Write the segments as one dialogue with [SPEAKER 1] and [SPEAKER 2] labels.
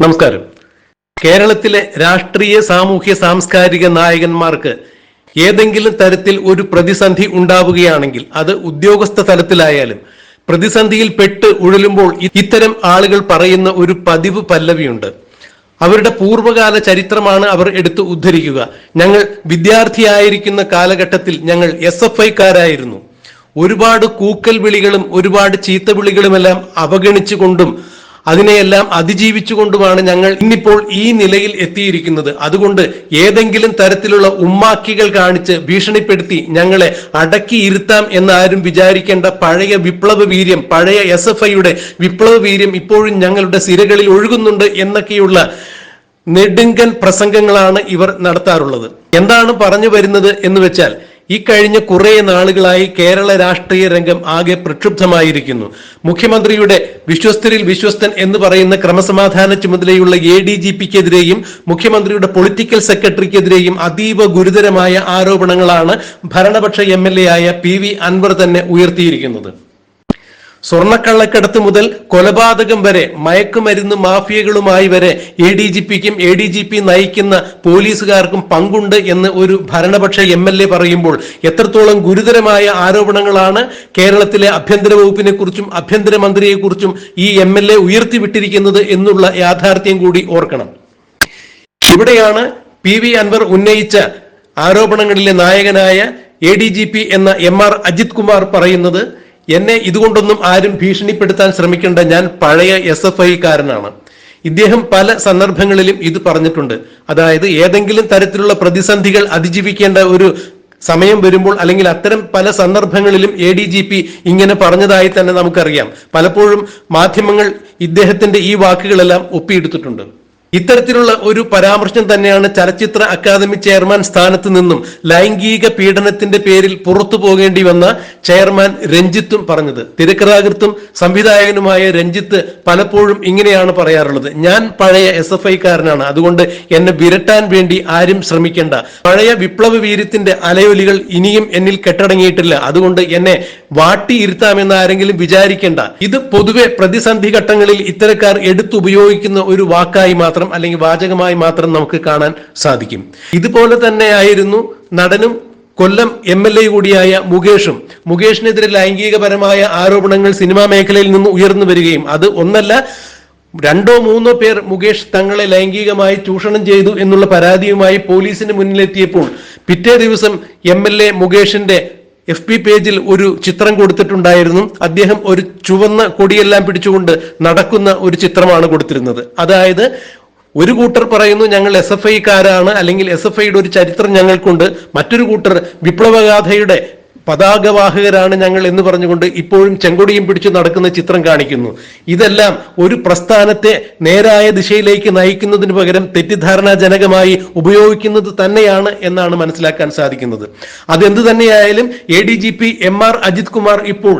[SPEAKER 1] നമസ്കാരം. കേരളത്തിലെ രാഷ്ട്രീയ സാമൂഹ്യ സാംസ്കാരിക നായകന്മാർക്ക് ഏതെങ്കിലും തരത്തിൽ ഒരു പ്രതിസന്ധി ഉണ്ടാവുകയാണെങ്കിൽ അത് ഉദ്യോഗസ്ഥ തലത്തിലായാലും പ്രതിസന്ധിയിൽ പെട്ട് ഉഴലുമ്പോൾ ഇത്തരം ആളുകൾ പറയുന്ന ഒരു പതിവ് പല്ലവിയുണ്ട്. അവരുടെ പൂർവകാല ചരിത്രമാണ് അവർ എടുത്ത് ഉദ്ധരിക്കുക. ഞങ്ങൾ വിദ്യാർത്ഥിയായിരിക്കുന്ന കാലഘട്ടത്തിൽ ഞങ്ങൾ എസ് എഫ് ഐക്കാരായിരുന്നു. ഒരുപാട് കൂക്കൽ വിളികളും ഒരുപാട് ചീത്ത വിളികളുമെല്ലാം അവഗണിച്ചുകൊണ്ടും അതിനെയെല്ലാം അതിജീവിച്ചുകൊണ്ടുമാണ് ഞങ്ങൾ ഇന്നിപ്പോൾ ഈ നിലയിൽ എത്തിയിരിക്കുന്നത്. അതുകൊണ്ട് ഏതെങ്കിലും തരത്തിലുള്ള ഉമ്മാക്കികൾ കാണിച്ച് ഭീഷണിപ്പെടുത്തി ഞങ്ങളെ അടക്കിയിരുത്താം എന്നാരും വിചാരിക്കേണ്ട പഴയ വിപ്ലവ വീര്യം പഴയ എസ് എഫ് ഐയുടെ വിപ്ലവ വീര്യം ഇപ്പോഴും ഞങ്ങളുടെ സിരകളിൽ ഒഴുകുന്നുണ്ട് എന്നൊക്കെയുള്ള നെടുങ്കൻ പ്രസംഗങ്ങളാണ് ഇവർ നടത്താറുള്ളത്. എന്താണ് പറഞ്ഞു വരുന്നത് എന്ന് വെച്ചാൽ ഈ കഴിഞ്ഞ കുറെ നാളുകളായി കേരള രാഷ്ട്രീയ രംഗം ആകെ പ്രക്ഷുബ്ധമായിരിക്കുന്നു. മുഖ്യമന്ത്രിയുടെ വിശ്വസ്തരിൽ വിശ്വസ്തൻ എന്ന് പറയുന്ന ക്രമസമാധാന ചുമതലയുള്ള എ ഡി ജി പിക്കെതിരെയും മുഖ്യമന്ത്രിയുടെ പൊളിറ്റിക്കൽ സെക്രട്ടറിക്കെതിരെയും അതീവ ഗുരുതരമായ ആരോപണങ്ങളാണ് ഭരണപക്ഷ എം എൽ എ ആയ പി വി അൻവർ തന്നെ ഉയർത്തിയിരിക്കുന്നത്. സ്വർണക്കള്ളക്കടത്ത് മുതൽ കൊലപാതകം വരെ മയക്കുമരുന്ന് മാഫിയകളുമായി വരെ എ ഡി ജി പിക്കും എ ഡി ജി പി നയിക്കുന്ന പോലീസുകാർക്കും പങ്കുണ്ട് എന്ന് ഒരു ഭരണപക്ഷ എം എൽ എ പറയുമ്പോൾ എത്രത്തോളം ഗുരുതരമായ ആരോപണങ്ങളാണ് കേരളത്തിലെ ആഭ്യന്തര വകുപ്പിനെ കുറിച്ചും ആഭ്യന്തരമന്ത്രിയെക്കുറിച്ചും ഈ എം എൽ എ ഉയർത്തിവിട്ടിരിക്കുന്നത് എന്നുള്ള യാഥാർത്ഥ്യം കൂടി ഓർക്കണം. ഇവിടെയാണ് പി വി അൻവർ ഉന്നയിച്ച ആരോപണങ്ങളിലെ നായകനായ എ ഡി ജി പി എന്ന എം ആർ അജിത് കുമാർ പറയുന്നത്. എന്നെ ഇതുകൊണ്ടൊന്നും ആരും ഭീഷണിപ്പെടുത്താൻ ശ്രമിക്കേണ്ട ഞാൻ പഴയ എസ് എഫ് ഐക്കാരനാണ്. ഇദ്ദേഹം പല സന്ദർഭങ്ങളിലും ഇത് പറഞ്ഞിട്ടുണ്ട്. അതായത് ഏതെങ്കിലും തരത്തിലുള്ള പ്രതിസന്ധികൾ അതിജീവിക്കേണ്ട ഒരു സമയം വരുമ്പോൾ അല്ലെങ്കിൽ അത്തരം പല സന്ദർഭങ്ങളിലും എ ഡി ജി പി ഇങ്ങനെ പറഞ്ഞതായി തന്നെ നമുക്കറിയാം. പലപ്പോഴും മാധ്യമങ്ങൾ ഇദ്ദേഹത്തിന്റെ ഈ വാക്കുകളെല്ലാം ഒപ്പിയെടുത്തിട്ടുണ്ട്. ഇത്തരത്തിലുള്ള ഒരു പരാമർശം തന്നെയാണ് ചലച്ചിത്ര അക്കാദമി ചെയർമാൻ സ്ഥാനത്ത് നിന്നും ലൈംഗിക പീഡനത്തിന്റെ പേരിൽ പുറത്തു പോകേണ്ടി വന്ന ചെയർമാൻ രഞ്ജിത്തും പറഞ്ഞത്. തിരക്കഥാകൃത്തും സംവിധായകനുമായ രഞ്ജിത്ത് പലപ്പോഴും ഇങ്ങനെയാണ് പറയാറുള്ളത്. ഞാൻ പഴയ എസ് എഫ് ഐക്കാരനാണ്. അതുകൊണ്ട് എന്നെ വിരട്ടാൻ വേണ്ടി ആരും ശ്രമിക്കേണ്ട. പഴയ വിപ്ലവ വീര്യത്തിന്റെ അലയൊലികൾ ഇനിയും എന്നിൽ കെട്ടടങ്ങിയിട്ടില്ല. അതുകൊണ്ട് എന്നെ വാട്ടിയിരുത്താമെന്ന് ആരെങ്കിലും വിചാരിക്കേണ്ട. ഇത് പൊതുവെ പ്രതിസന്ധി ഘട്ടങ്ങളിൽ ഇത്തരക്കാർ എടുത്തുപയോഗിക്കുന്ന ഒരു വാക്കായി മാത്രം അല്ലെങ്കിൽ വാചകമായി മാത്രം നമുക്ക് കാണാൻ സാധിക്കും. ഇതുപോലെ തന്നെയായിരുന്നു നടനും കൊല്ലം എം എൽ എ കൂടിയായ മുകേഷും. മുകേഷിനെതിരെ ലൈംഗികപരമായ ആരോപണങ്ങൾ സിനിമാ മേഖലയിൽ നിന്ന് ഉയർന്നു വരികയും അത് ഒന്നല്ല രണ്ടോ മൂന്നോ പേർ മുകേഷ് തങ്ങളെ ലൈംഗികമായി ചൂഷണം ചെയ്തു എന്നുള്ള പരാതിയുമായി പോലീസിന് മുന്നിലെത്തിയപ്പോൾ പിറ്റേ ദിവസം എം എൽ എ മുകേഷിന്റെ എഫ് പി പേജിൽ ഒരു ചിത്രം കൊടുത്തിട്ടുണ്ടായിരുന്നു. അദ്ദേഹം ഒരു ചുവന്ന കൊടിയെല്ലാം പിടിച്ചുകൊണ്ട് നടക്കുന്ന ഒരു ചിത്രമാണ് കൊടുത്തിരുന്നത്. അതായത് ഒരു കൂട്ടർ പറയുന്നു ഞങ്ങൾ എസ് എഫ് ഐക്കാരാണ് അല്ലെങ്കിൽ എസ് എഫ് ഐയുടെ ഒരു ചരിത്രം ഞങ്ങൾക്കുണ്ട്. മറ്റൊരു കൂട്ടർ വിപ്ലവഗാഥയുടെ പതാകവാഹകരാണ് ഞങ്ങൾ എന്ന് പറഞ്ഞുകൊണ്ട് ഇപ്പോഴും ചെങ്കൊടിയും പിടിച്ചു നടക്കുന്ന ചിത്രം കാണിക്കുന്നു. ഇതെല്ലാം ഒരു പ്രസ്ഥാനത്തെ നേരായ ദിശയിലേക്ക് നയിക്കുന്നതിന് പകരം തെറ്റിദ്ധാരണാജനകമായി ഉപയോഗിക്കുന്നത് തന്നെയാണ് എന്നാണ് മനസ്സിലാക്കാൻ സാധിക്കുന്നത്. അതെന്ത് തന്നെയായാലും A D G P M R Ajith Kumar ഇപ്പോൾ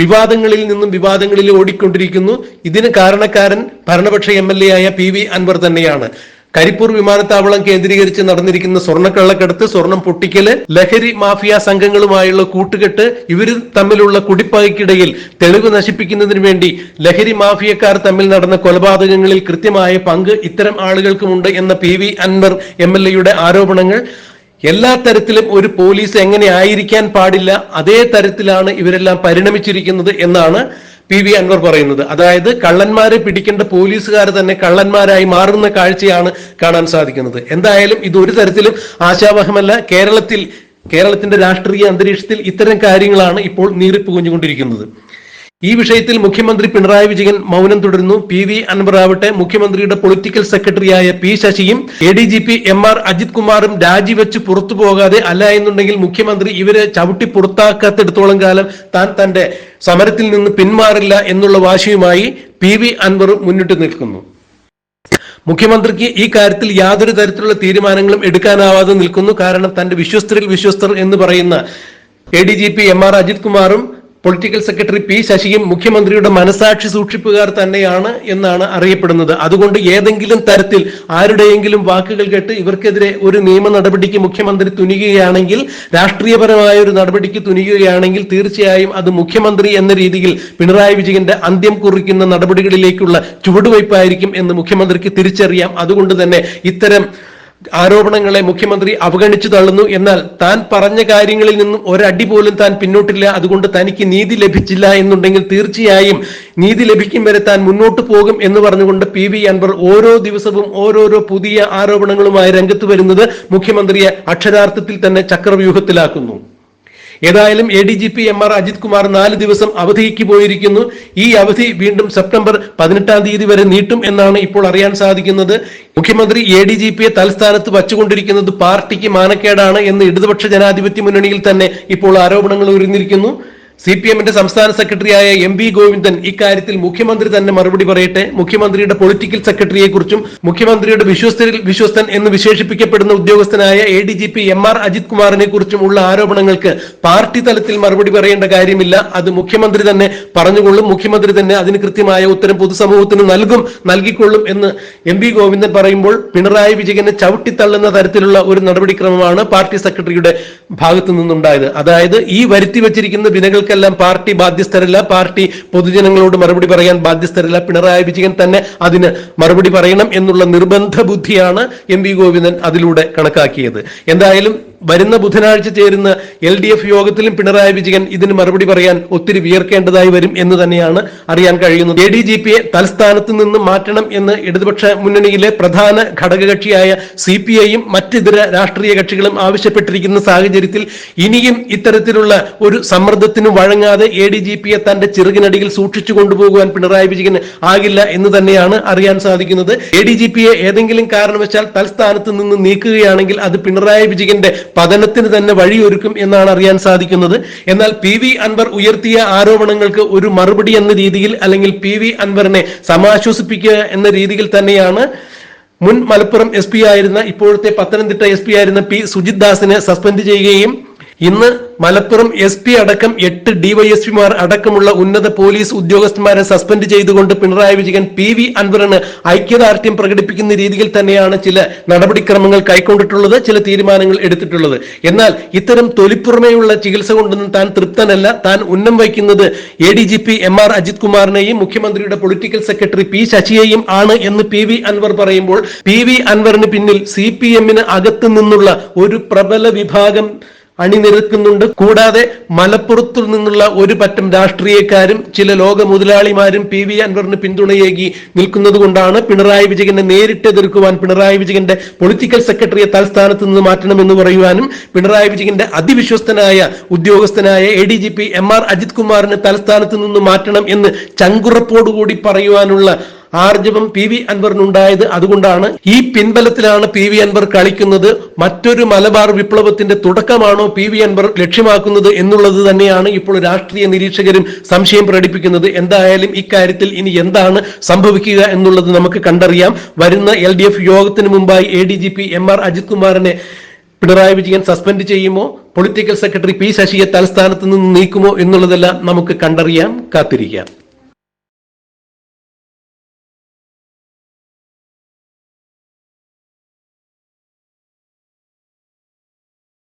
[SPEAKER 1] വിവാദങ്ങളിൽ നിന്നും വിവാദങ്ങളിൽ ഓടിക്കൊണ്ടിരിക്കുന്നു. ഇതിന് കാരണക്കാരൻ ഭരണപക്ഷ എം എൽ എ ആയ പി വി അൻവർ തന്നെയാണ്. കരിപ്പൂർ വിമാനത്താവളം കേന്ദ്രീകരിച്ച് നടന്നിരിക്കുന്ന സ്വർണക്കള്ളക്കടത്ത് സ്വർണം പൊട്ടിക്കൽ ലഹരി മാഫിയ സംഘങ്ങളുമായുള്ള കൂട്ടുകെട്ട് ഇവർ തമ്മിലുള്ള കുടിപ്പകയ്ക്കിടയിൽ തെളിവ് നശിപ്പിക്കുന്നതിന് വേണ്ടി ലഹരി മാഫിയക്കാർ തമ്മിൽ നടന്ന കൊലപാതകങ്ങളിൽ കൃത്യമായ പങ്ക് ഇത്തരം ആളുകൾക്കുമുണ്ട് എന്ന പി വി അൻവർ എം ആരോപണങ്ങൾ. എല്ലാ തരത്തിലും ഒരു പോലീസ് എങ്ങനെ ആയിരിക്കാൻ പാടില്ല അതേ തരത്തിലാണ് ഇവരെല്ലാം പരിണമിച്ചിരിക്കുന്നത് എന്നാണ് പി വി അൻവർ പറയുന്നത്. അതായത് കള്ളന്മാരെ പിടിക്കേണ്ട പോലീസുകാർ തന്നെ കള്ളന്മാരായി മാറുന്ന കാഴ്ചയാണ് കാണാൻ സാധിക്കുന്നത്. എന്തായാലും ഇത് ഒരു തരത്തിലും ആശാവഹമല്ല. കേരളത്തിൽ കേരളത്തിന്റെ രാഷ്ട്രീയ അന്തരീക്ഷത്തിൽ ഇത്തരം കാര്യങ്ങളാണ് ഇപ്പോൾ നീറിപ്പുകുഞ്ഞുകൊണ്ടിരിക്കുന്നത്. ഈ വിഷയത്തിൽ മുഖ്യമന്ത്രി പിണറായി വിജയൻ മൗനം തുടരുന്നു. പി വി അൻവർ ആവട്ടെ മുഖ്യമന്ത്രിയുടെ പൊളിറ്റിക്കൽ സെക്രട്ടറിയായ P ശശിയും A D G P M R Ajith കുമാറും രാജിവെച്ച് പുറത്തു പോകാതെ അല്ല എന്നുണ്ടെങ്കിൽ മുഖ്യമന്ത്രി ഇവരെ ചവിട്ടി പുറത്താക്കാത്തിടത്തോളം കാലം താൻ തന്റെ സമരത്തിൽ നിന്ന് പിന്മാറില്ല എന്നുള്ള വാശിയുമായി പി വി അൻവർ മുന്നിട്ട് നിൽക്കുന്നു. മുഖ്യമന്ത്രിക്ക് ഈ കാര്യത്തിൽ യാതൊരു തരത്തിലുള്ള തീരുമാനങ്ങളും എടുക്കാനാവാതെ നിൽക്കുന്നു. കാരണം തന്റെ വിശ്വസ്തരിൽ വിശ്വസ്തർ എന്ന് പറയുന്ന A D G P M R Ajith കുമാറും പൊളിറ്റിക്കൽ സെക്രട്ടറി പി ശശിയും മുഖ്യമന്ത്രിയുടെ മനസാക്ഷി സൂക്ഷിപ്പുകാർ തന്നെയാണ് എന്നാണ് അറിയപ്പെടുന്നത്. അതുകൊണ്ട് ഏതെങ്കിലും തരത്തിൽ ആരുടെയെങ്കിലും വാക്കുകൾ കേട്ട് ഇവർക്കെതിരെ ഒരു നിയമ നടപടിക്ക് മുഖ്യമന്ത്രി തുനിയുകയാണെങ്കിൽ രാഷ്ട്രീയപരമായ ഒരു നടപടിക്ക് തുനിയുകയാണെങ്കിൽ തീർച്ചയായും അത് മുഖ്യമന്ത്രി എന്ന രീതിയിൽ പിണറായി വിജയന്റെ അന്ത്യം കുറിക്കുന്ന നടപടികളിലേക്കുള്ള ചുവടുവയ്പായിരിക്കും എന്ന് മുഖ്യമന്ത്രിക്ക് തിരിച്ചറിയാം. അതുകൊണ്ട് തന്നെ ഇത്തരം ആരോപണങ്ങളെ മുഖ്യമന്ത്രി അവഗണിച്ചു തള്ളുന്നു എന്നാൽ താൻ പറഞ്ഞ കാര്യങ്ങളിൽ നിന്നും ഒരടി പോലും താൻ പിന്നോട്ടില്ല. അതുകൊണ്ട് തനിക്ക് നീതി ലഭിച്ചില്ല എന്നുണ്ടെങ്കിൽ തീർച്ചയായും നീതി ലഭിക്കും വരെ താൻ മുന്നോട്ട് പോകും എന്ന് പറഞ്ഞുകൊണ്ട് പി വി അൻവർ ഓരോ ദിവസവും ഓരോരോ പുതിയ ആരോപണങ്ങളുമായി രംഗത്ത് വരുന്നത് മുഖ്യമന്ത്രിയെ അക്ഷരാർത്ഥത്തിൽ തന്നെ ചക്രവ്യൂഹത്തിലാക്കുന്നു. ഏതായാലും A D G P M R Ajith Kumar നാല് ദിവസം അവധിക്ക് പോയിരിക്കുന്നു. ഈ അവധി വീണ്ടും സെപ്റ്റംബർ പതിനെട്ടാം തീയതി വരെ നീട്ടും എന്നാണ് ഇപ്പോൾ അറിയാൻ സാധിക്കുന്നത്. മുഖ്യമന്ത്രി എ ഡി ജി പിയെ തലസ്ഥാനത്ത് വച്ചുകൊണ്ടിരിക്കുന്നത് പാർട്ടിക്ക് മാനക്കേടാണ് എന്ന് ഇടതുപക്ഷ ജനാധിപത്യ മുന്നണിയിൽ തന്നെ ഇപ്പോൾ ആരോപണങ്ങൾ ഉയർന്നിരിക്കുന്നു. സി പി എമ്മിന്റെ സംസ്ഥാന സെക്രട്ടറിയായ എം വി ഗോവിന്ദൻ ഇക്കാര്യത്തിൽ മുഖ്യമന്ത്രി തന്നെ മറുപടി പറയട്ടെ? മുഖ്യമന്ത്രിയുടെ പൊളിറ്റിക്കൽ സെക്രട്ടറിയെക്കുറിച്ചും മുഖ്യമന്ത്രിയുടെ വിശ്വസ്തരിൽ വിശ്വസ്തൻ എന്ന് വിശേഷിപ്പിക്കപ്പെടുന്ന ഉദ്യോഗസ്ഥനായ A D G P M R Ajith കുമാറിനെ കുറിച്ചും ഉള്ള ആരോപണങ്ങൾക്ക് പാർട്ടി തലത്തിൽ മറുപടി പറയേണ്ട കാര്യമില്ല. അത് മുഖ്യമന്ത്രി തന്നെ പറഞ്ഞുകൊള്ളും. മുഖ്യമന്ത്രി തന്നെ അതിന് കൃത്യമായ ഉത്തരം പൊതുസമൂഹത്തിന് നൽകും നൽകിക്കൊള്ളും എന്ന് എം വി ഗോവിന്ദൻ പറയുമ്പോൾ പിണറായി വിജയനെ ചവിട്ടിത്തള്ളുന്ന തരത്തിലുള്ള ഒരു നടപടിക്രമമാണ് പാർട്ടി സെക്രട്ടറിയുടെ ഭാഗത്തു നിന്നുണ്ടായത് അതായത് ഈ വരുത്തി വച്ചിരിക്കുന്ന വിനകൾക്കെല്ലാം പാർട്ടി ബാധ്യസ്ഥരല്ല. പാർട്ടി പൊതുജനങ്ങളോട് മറുപടി പറയാൻ ബാധ്യസ്ഥരല്ല. പിണറായി വിജയൻ തന്നെ അതിന് മറുപടി പറയണം എന്നുള്ള നിർബന്ധ ബുദ്ധിയാണ് എം വി ഗോവിന്ദൻ അതിലൂടെ കണക്കാക്കിയത്. എന്തായാലും വരുന്ന ബുധനാഴ്ച ചേരുന്ന എൽ ഡി എഫ് യോഗത്തിലും പിണറായി വിജയൻ ഇതിന് മറുപടി പറയാൻ ഒത്തിരി വിയർക്കേണ്ടതായി വരും എന്ന് തന്നെയാണ് അറിയാൻ കഴിയുന്നത്. എ ഡി ജി പിയെ തൽസ്ഥാനത്ത് നിന്ന് മാറ്റണം എന്ന് ഇടതുപക്ഷ മുന്നണിയിലെ പ്രധാന ഘടകകക്ഷിയായ സി പി ഐയും മറ്റിതര രാഷ്ട്രീയ കക്ഷികളും ആവശ്യപ്പെട്ടിരിക്കുന്ന സാഹചര്യത്തിൽ ഇനിയും ഇത്തരത്തിലുള്ള ഒരു സമ്മർദ്ദത്തിന് വഴങ്ങാതെ എ ഡി ജി പിയെ തന്റെ ചെറുകിനടിയിൽ സൂക്ഷിച്ചു കൊണ്ടുപോകുവാൻ പിണറായി വിജയന് ആകില്ല എന്ന് തന്നെയാണ് അറിയാൻ സാധിക്കുന്നത്. എ ഡി ജി പിയെ ഏതെങ്കിലും കാരണവശാൽ തൽസ്ഥാനത്ത് നിന്ന് നീക്കുകയാണെങ്കിൽ അത് പിണറായി വിജയന്റെ പതനത്തിന് തന്നെ വഴിയൊരുക്കും എന്നാണ് അറിയാൻ സാധിക്കുന്നത്. എന്നാൽ പി വി അൻവർ ഉയർത്തിയ ആരോപണങ്ങൾക്ക് ഒരു മറുപടി എന്ന രീതിയിൽ അല്ലെങ്കിൽ പി വി അൻവറിനെ സമാശ്വസിപ്പിക്കുക എന്ന രീതിയിൽ തന്നെയാണ് മുൻ മലപ്പുറം എസ് ആയിരുന്ന ഇപ്പോഴത്തെ പത്തനംതിട്ട എസ് ആയിരുന്ന പി സുജിത് ദാസിനെ സസ്പെൻഡ് ചെയ്യുകയും ഇന്ന് മലപ്പുറം എസ് പി അടക്കം എട്ട് ഡിവൈഎസ്പിമാർ അടക്കമുള്ള ഉന്നത പോലീസ് ഉദ്യോഗസ്ഥന്മാരെ സസ്പെൻഡ് ചെയ്തുകൊണ്ട് പിണറായി വിജയൻ പി വി അൻവറിന് ഐക്യദാർഢ്യം പ്രകടിപ്പിക്കുന്ന രീതിയിൽ തന്നെയാണ് ചില നടപടിക്രമങ്ങൾ കൈക്കൊണ്ടിട്ടുള്ളത് ചില തീരുമാനങ്ങൾ എടുത്തിട്ടുള്ളത്. എന്നാൽ ഇത്തരം തൊലിപ്പുറമേയുള്ള ചികിത്സ കൊണ്ടൊന്നും താൻ തൃപ്തനല്ല. താൻ ഉന്നം വയ്ക്കുന്നത് A D G P M R Ajith കുമാറിനെയും മുഖ്യമന്ത്രിയുടെ പൊളിറ്റിക്കൽ സെക്രട്ടറി പി ശശിയെയും ആണ് എന്ന് പി വി അൻവർ പറയുമ്പോൾ പി വി അൻവറിന് പിന്നിൽ സി പി എമ്മിന് അകത്തു നിന്നുള്ള ഒരു പ്രബല വിഭാഗം അണിനിരക്കുന്നുണ്ട്. കൂടാതെ മലപ്പുറത്തു നിന്നുള്ള ഒരു പറ്റം രാഷ്ട്രീയക്കാരും ചില ലോക മുതലാളിമാരും പി വി അൻവറിന് പിന്തുണയേകി നിൽക്കുന്നത് കൊണ്ടാണ് പിണറായി വിജയനെ നേരിട്ട് എതിർക്കുവാൻ പിണറായി വിജയന്റെ പൊളിറ്റിക്കൽ സെക്രട്ടറിയെ തൽസ്ഥാനത്ത് നിന്ന് മാറ്റണമെന്ന് പറയുവാനും പിണറായി വിജയന്റെ അതിവിശ്വസ്തനായ ഉദ്യോഗസ്ഥനായ A D G P M R Ajith കുമാറിനെ തലസ്ഥാനത്ത് നിന്ന് മാറ്റണം എന്ന് ചങ്കുറപ്പോടുകൂടി പറയുവാനുള്ള ആർജവം പി വി അൻവറിനുണ്ടായത് അതുകൊണ്ടാണ് ഈ പിൻബലത്തിലാണ് പി വി അൻവർ കളിക്കുന്നത്. മറ്റൊരു മലബാർ വിപ്ലവത്തിന്റെ തുടക്കമാണോ പി വി അൻവർ ലക്ഷ്യമാക്കുന്നത് എന്നുള്ളത് തന്നെയാണ് ഇപ്പോൾ രാഷ്ട്രീയ നിരീക്ഷകരും സംശയം പ്രകടിപ്പിക്കുന്നത്. എന്തായാലും ഇക്കാര്യത്തിൽ ഇനി എന്താണ് സംഭവിക്കുക എന്നുള്ളത് നമുക്ക് കണ്ടറിയാം. വരുന്ന എൽ ഡി എഫ് യോഗത്തിന് മുമ്പായി A D G P M R Ajith കുമാറിനെ പിണറായി വിജയൻ സസ്പെൻഡ് ചെയ്യുമോ? പൊളിറ്റിക്കൽ സെക്രട്ടറി പി ശശിയെ തലസ്ഥാനത്ത് നിന്ന് നീക്കുമോ എന്നുള്ളതെല്ലാം നമുക്ക് കണ്ടറിയാം. കാത്തിരിക്കാം.